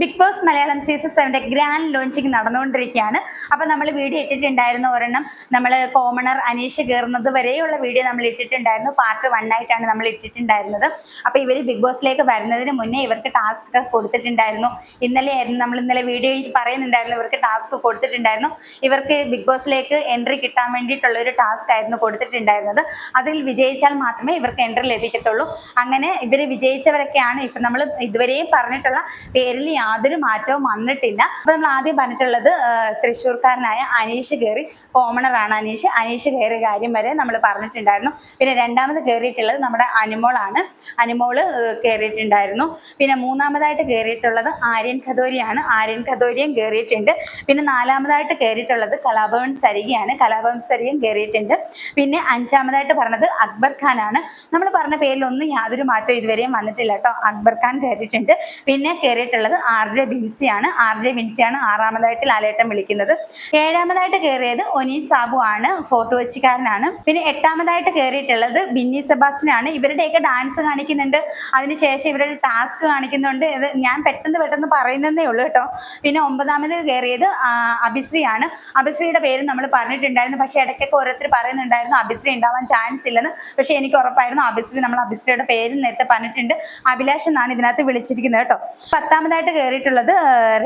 Big Boss Malayalam season സെവന്റെ grand launching നടന്നുകൊണ്ടിരിക്കുകയാണ്. അപ്പം നമ്മൾ വീഡിയോ ഇട്ടിട്ടുണ്ടായിരുന്ന ഒരെണ്ണം നമ്മൾ കോമണർ അനീഷ് കയറുന്നത് വരെയുള്ള വീഡിയോ നമ്മൾ ഇട്ടിട്ടുണ്ടായിരുന്നു. പാർട്ട് വൺ ആയിട്ടാണ് നമ്മൾ ഇട്ടിട്ടുണ്ടായിരുന്നത്. അപ്പോൾ ഇവർ ബിഗ് ബോസിലേക്ക് വരുന്നതിന് മുന്നേ ഇവർക്ക് ടാസ്ക് കൊടുത്തിട്ടുണ്ടായിരുന്നു. ഇന്നലെ ആയിരുന്നു നമ്മൾ ഇന്നലെ വീഡിയോയിൽ പറയുന്നുണ്ടായിരുന്നു ഇവർക്ക് ടാസ്ക് കൊടുത്തിട്ടുണ്ടായിരുന്നു. ഇവർക്ക് ബിഗ് ബോസിലേക്ക് എൻട്രി കിട്ടാൻ വേണ്ടിയിട്ടുള്ള ഒരു ടാസ്ക് ആയിരുന്നു കൊടുത്തിട്ടുണ്ടായിരുന്നത്. അതിൽ വിജയിച്ചാൽ മാത്രമേ ഇവർക്ക് എൻട്രി ലഭിക്കത്തുള്ളൂ. അങ്ങനെ ഇവർ വിജയിച്ചവരൊക്കെയാണ് ഇപ്പം നമ്മൾ ഇതുവരെയും പറഞ്ഞിട്ടുള്ള പേരിൽ യാതൊരു മാറ്റവും വന്നിട്ടില്ല. അപ്പൊ നമ്മൾ ആദ്യം പറഞ്ഞിട്ടുള്ളത് തൃശ്ശൂർക്കാരനായ അനീഷ് കയറി കോമണറാണ് അനീഷ്. അനീഷ് കയറിയ കാര്യം വരെ നമ്മൾ പറഞ്ഞിട്ടുണ്ടായിരുന്നു. പിന്നെ രണ്ടാമത് കയറിയിട്ടുള്ളത് നമ്മുടെ അനുമോളാണ് അനുമോൾ കയറിയിട്ടുണ്ടായിരുന്നു. പിന്നെ മൂന്നാമതായിട്ട് കയറിയിട്ടുള്ളത് ആര്യൻ ഖദോരിയാണ് ആര്യൻ ഖദോരിയും കയറിയിട്ടുണ്ട്. പിന്നെ നാലാമതായിട്ട് കയറിയിട്ടുള്ളത് കലാഭവൻ സരികയാണ്. കലാഭവൻ സരികയും കയറിയിട്ടുണ്ട്. പിന്നെ അഞ്ചാമതായിട്ട് പറഞ്ഞത് അക്ബർ ഖാനാണ്. നമ്മൾ പറഞ്ഞ പേരിലൊന്നും യാതൊരു മാറ്റവും ഇതുവരെയും വന്നിട്ടില്ല കേട്ടോ. അക്ബർ ഖാൻ കയറിയിട്ടുണ്ട്. പിന്നെ കയറിയിട്ടുള്ളത് ആർ ജെ ബിൻസിയാണ് ആർ ജെ ബിൻസിയാണ് ആറാമതായിട്ട് ലാലേട്ടൻ വിളിക്കുന്നത്. ഏഴാമതായിട്ട് കയറിയത് ഒനീൻ സാബു ആണ് ഫോട്ടോ വെച്ചുകാരനാണ് പിന്നെ എട്ടാമതായിട്ട് കയറിയിട്ടുള്ളത് ബിന്നി സെബാസ്റ്റിനാണ് ഇവരുടെയൊക്കെ ഡാൻസ് കാണിക്കുന്നുണ്ട്. അതിനുശേഷം ഇവരുടെ ടാസ്ക് കാണിക്കുന്നുണ്ട്. ഇത് ഞാൻ പെട്ടെന്ന് പെട്ടെന്ന് പറയുന്നതേ ഉള്ളൂ കേട്ടോ. പിന്നെ ഒമ്പതാമത് കയറിയത് അഭിശ്രീ അഭിശ്രീയാണ് അഭിശ്രീയുടെ പേര് നമ്മൾ പറഞ്ഞിട്ടുണ്ടായിരുന്നു. പക്ഷേ ഇടയ്ക്കൊക്കെ ഓരോരുത്തർ പറയുന്നുണ്ടായിരുന്നു അഭിശ്രീ ഉണ്ടാവാൻ ചാൻസ് ഇല്ലെന്ന്. പക്ഷേ എനിക്ക് ഉറപ്പായിരുന്നു അഭിശ്രീ നമ്മൾ അഭിശ്രീയുടെ പേര് നേരത്തെ പറഞ്ഞിട്ടുണ്ട്. അഭിലാഷ് എന്നാണ് ഇതിനകത്ത് വിളിച്ചിരിക്കുന്നത് കേട്ടോ. പത്താമതായിട്ട് കയറിയിട്ടുള്ളത്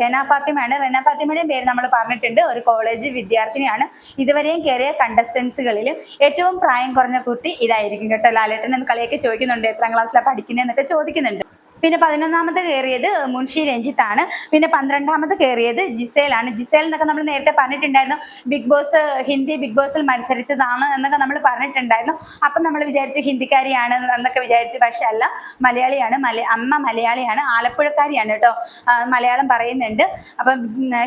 റെന ഫാത്തിമയാണ്. റെന ഫാത്തിമയുടെയും പേര് നമ്മൾ പറഞ്ഞിട്ടുണ്ട്. ഒരു കോളേജ് വിദ്യാർത്ഥിനിയാണ്. ഇതുവരെയും കയറിയ കണ്ടസ്റ്റൻസുകളിൽ ഏറ്റവും പ്രായം കുറഞ്ഞ കുട്ടി ഇതായിരിക്കും കേട്ടോ. ലാലേട്ടൻ എന്ന് കളിയൊക്കെ ചോദിക്കുന്നുണ്ട്. എത്രാം ക്ലാസ്സിലാണ് പഠിക്കുന്നതെന്നൊക്കെ ചോദിക്കുന്നുണ്ട്. പിന്നെ പതിനൊന്നാമത് കയറിയത് മുൻഷി രഞ്ജിത്താണ്. പിന്നെ പന്ത്രണ്ടാമത് കയറിയത് ജിസേലാണ്. ജിസേൽ എന്നൊക്കെ നമ്മൾ നേരത്തെ പറഞ്ഞിട്ടുണ്ടായിരുന്നു. ബിഗ് ബോസ് ഹിന്ദി ബിഗ് ബോസിൽ മത്സരിച്ചതാണ് എന്നൊക്കെ നമ്മൾ പറഞ്ഞിട്ടുണ്ടായിരുന്നു. അപ്പം നമ്മൾ വിചാരിച്ചു ഹിന്ദിക്കാരിയാണ് എന്നൊക്കെ വിചാരിച്ചു. പക്ഷെ അല്ല മലയാളിയാണ്. മല അമ്മ മലയാളിയാണ്. ആലപ്പുഴക്കാരിയാണ് കേട്ടോ. മലയാളം പറയുന്നുണ്ട്. അപ്പം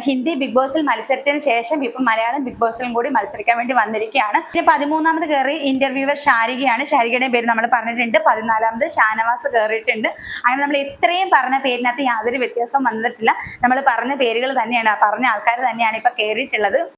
ഹിന്ദി ബിഗ് ബോസിൽ മത്സരിച്ചതിന് ശേഷം ഇപ്പം മലയാളം ബിഗ് ബോസിലും കൂടി മത്സരിക്കാൻ വേണ്ടി വന്നിരിക്കുകയാണ്. പിന്നെ പതിമൂന്നാമത് കയറി ഇന്റർവ്യൂവർ ഷാരികയാണ് ഷാരികയുടെ പേര് നമ്മൾ പറഞ്ഞിട്ടുണ്ട്. പതിനാലാമത് ഷാനവാസ് കയറിയിട്ടുണ്ട്. അങ്ങനെ നമ്മൾ ഇത്രയും പറഞ്ഞ പേരിനകത്ത് യാതൊരു വ്യത്യാസവും വന്നിട്ടില്ല. നമ്മൾ പറഞ്ഞ പേരുകൾ തന്നെയാണ് പറഞ്ഞ ആൾക്കാർ തന്നെയാണ് ഇപ്പൊ കയറിയിട്ടുള്ളത്